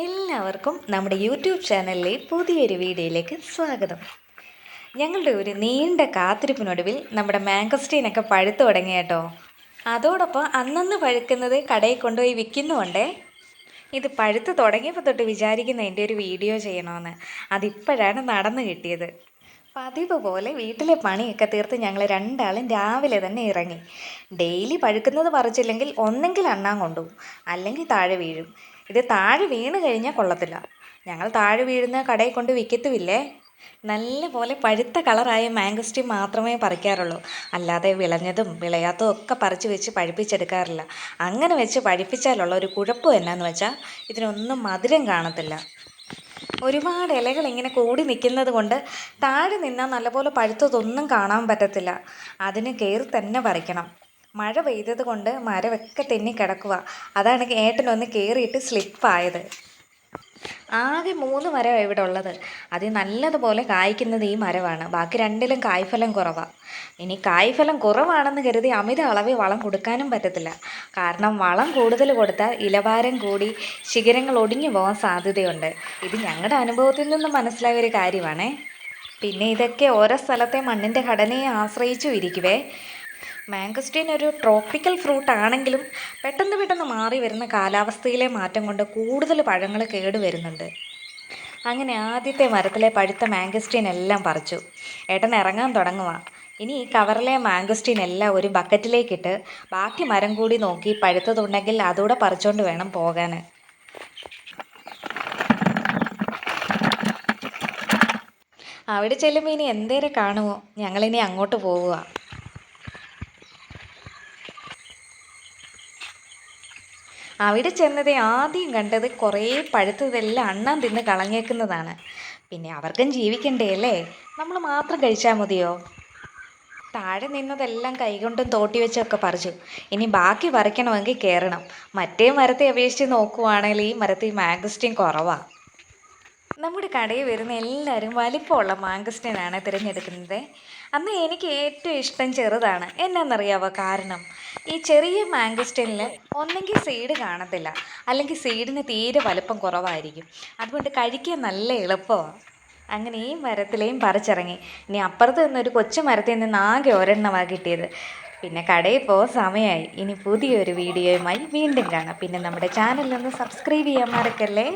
എല്ലാവർക്കും നമ്മുടെ യൂട്യൂബ് ചാനലിലെ പുതിയൊരു വീഡിയോയിലേക്ക് സ്വാഗതം. ഞങ്ങളുടെ ഒരു നീണ്ട കാത്തിരിപ്പിനൊടുവിൽ നമ്മുടെ മാങ്കസ്റ്റീനൊക്കെ പഴുത്തു തുടങ്ങി കേട്ടോ. അതോടൊപ്പം അന്നന്ന് പഴുക്കുന്നത് കടയിൽ കൊണ്ടുപോയി വിൽക്കുന്നുമുണ്ടേ. ഇത് പഴുത്ത് തുടങ്ങിയപ്പോൾ തൊട്ട് വിചാരിക്കുന്ന എന്റെ ഒരു വീഡിയോ ചെയ്യണമെന്ന് അതിപ്പോഴാണ് നടന്നു കിട്ടിയത്. പതിവ് പോലെ വീട്ടിലെ പണിയൊക്കെ തീർത്ത് ഞങ്ങൾ രണ്ടാളും രാവിലെ തന്നെ ഇറങ്ങി. ഡെയിലി പഴുക്കുന്നത് പറിച്ചില്ലെങ്കിൽ ഒന്നെങ്കിൽ അണ്ണാൻ കൊണ്ടുപോകും. അല്ലെങ്കിൽ താഴെ വീഴും. ഇത് താഴെ വീണ് കഴിഞ്ഞാൽ കൊള്ളത്തില്ല. ഞങ്ങൾ താഴെ വീഴുന്ന കടയിൽ കൊണ്ട് വിൽക്കത്തുമില്ലേ നല്ല പോലെ പഴുത്ത കളറായ മാംഗസ്റ്റി മാത്രമേ പറിക്കാറുള്ളൂ. അല്ലാതെ വിളഞ്ഞതും വിളയാത്തതും ഒക്കെ പറിച്ച് വെച്ച് പഴുപ്പിച്ചെടുക്കാറില്ല. അങ്ങനെ വെച്ച് പഴുപ്പിച്ചാലുള്ള ഒരു കുഴപ്പം എന്നാന്ന് വെച്ചാൽ ഇതിനൊന്നും മധുരം കാണത്തില്ല. ഒരുപാട് ഇലകൾ ഇങ്ങനെ കൂടി നിൽക്കുന്നത് കൊണ്ട് താഴെ നിന്നാൽ നല്ലപോലെ പഴുത്തതൊന്നും കാണാൻ പറ്റത്തില്ല. അതിന് കയറി തന്നെ പറിക്കണം. മഴ പെയ്തത് കൊണ്ട് മരമൊക്കെ തെന്നി കിടക്കുക അതാണ് ഏട്ടനൊന്ന് കയറിയിട്ട് സ്ലിപ്പായത് ആകെ മൂന്ന് മരമാണ് ഇവിടെ ഉള്ളത്. അത് നല്ലതുപോലെ കായ്ക്കുന്നത് ഈ മരമാണ് ബാക്കി രണ്ടിലും കായ്ഫലം കുറവാണ് ഇനി കായ്ഫലം കുറവാണെന്ന് കരുതി അമിത അളവിൽ വളം കൊടുക്കാനും പറ്റത്തില്ല. കാരണം വളം കൂടുതൽ കൊടുത്താൽ ഇലവാരം കൂടി ശിഖരങ്ങൾ ഒടിഞ്ഞു പോകാൻ സാധ്യതയുണ്ട്. ഇത് ഞങ്ങളുടെ അനുഭവത്തിൽ നിന്നും മനസ്സിലായ ഒരു കാര്യമാണേ. പിന്നെ ഇതൊക്കെ ഓരോ സ്ഥലത്തെ മണ്ണിന്റെ ഘടനയെ ആശ്രയിച്ചും ഇരിക്കുവേ. മാംഗസ്റ്റീൻ ഒരു ട്രോപ്പിക്കൽ ഫ്രൂട്ട് ആണെങ്കിലും പെട്ടെന്ന് പെട്ടെന്ന് മാറി വരുന്ന കാലാവസ്ഥയിലെ മാറ്റം കൊണ്ട് കൂടുതൽ പഴങ്ങൾ കേടുവരുന്നുണ്ട് അങ്ങനെ ആദ്യത്തെ മരത്തിലെ പഴുത്ത മാംഗസ്റ്റീൻ എല്ലാം പറിച്ചു. ഏട്ടൻ ഇറങ്ങാൻ തുടങ്ങുവാ. ഇനി ഈ കവറിലെ മാംഗസ്റ്റീൻ എല്ലാം ഒരു ബക്കറ്റിലേക്കിട്ട് ബാക്കി മരം കൂടി നോക്കി പഴുത്തതുണ്ടെങ്കിൽ അതുകൂടെ പറിച്ചുകൊണ്ട് വേണം പോകാൻ അവിടെ ചെല്ലുമ്പോൾ ഇനി എന്തേരെ കാണുമോ ഞങ്ങളിനി അങ്ങോട്ട് പോവുക അവിടെ ചെന്നത് ആദ്യം കണ്ടത് കുറേ പഴുത്തതെല്ലാം അണ്ണാൻ തിന്ന് കളഞ്ഞേക്കുന്നതാണ്. പിന്നെ അവർക്കും ജീവിക്കണ്ടേ അല്ലേ? നമ്മൾ മാത്രം കഴിച്ചാൽ മതിയോ? താഴെ നിന്നതെല്ലാം കൈകൊണ്ടും തോട്ടി വെച്ചൊക്കെ പറിച്ചു. ഇനി ബാക്കി പറിക്കണമെങ്കിൽ കയറണം. മറ്റേ മരത്തെ അപേക്ഷിച്ച് നോക്കുവാണെങ്കിൽ ഈ മരത്തിൽ മാഗസ്റ്റിൻ കുറവാണ് നമ്മുടെ കടയിൽ വരുന്ന എല്ലാവരും വലിപ്പമുള്ള മാങ്കസ്റ്റിനാണ് തിരഞ്ഞെടുക്കുന്നത്. അന്ന് എനിക്ക് ഏറ്റവും ഇഷ്ടം ചെറുതാണ്. എന്നാണെന്നറിയാവോ കാരണം? ഈ ചെറിയ മാങ്കസ്റ്റിനിൽ ഒന്നെങ്കിൽ സീഡ് കാണത്തില്ല. അല്ലെങ്കിൽ സീഡിന് തീരെ വലുപ്പം കുറവായിരിക്കും. അതുകൊണ്ട് കഴിക്കാൻ നല്ല എളുപ്പമാണ് അങ്ങനെ ഈ മരത്തിലെയും പറിച്ചിറങ്ങി. ഇനി അപ്പുറത്ത് നിന്നൊരു കൊച്ചു മരത്തിൽ നിന്ന് ആകെ ഒരെണ്ണമാണ് കിട്ടിയത്. പിന്നെ കടയിൽ പോകാൻ സമയമായി ഇനി പുതിയൊരു വീഡിയോയുമായി വീണ്ടും കാണാം. പിന്നെ നമ്മുടെ ചാനലൊന്ന് സബ്സ്ക്രൈബ് ചെയ്യാൻ മറക്കല്ലേ?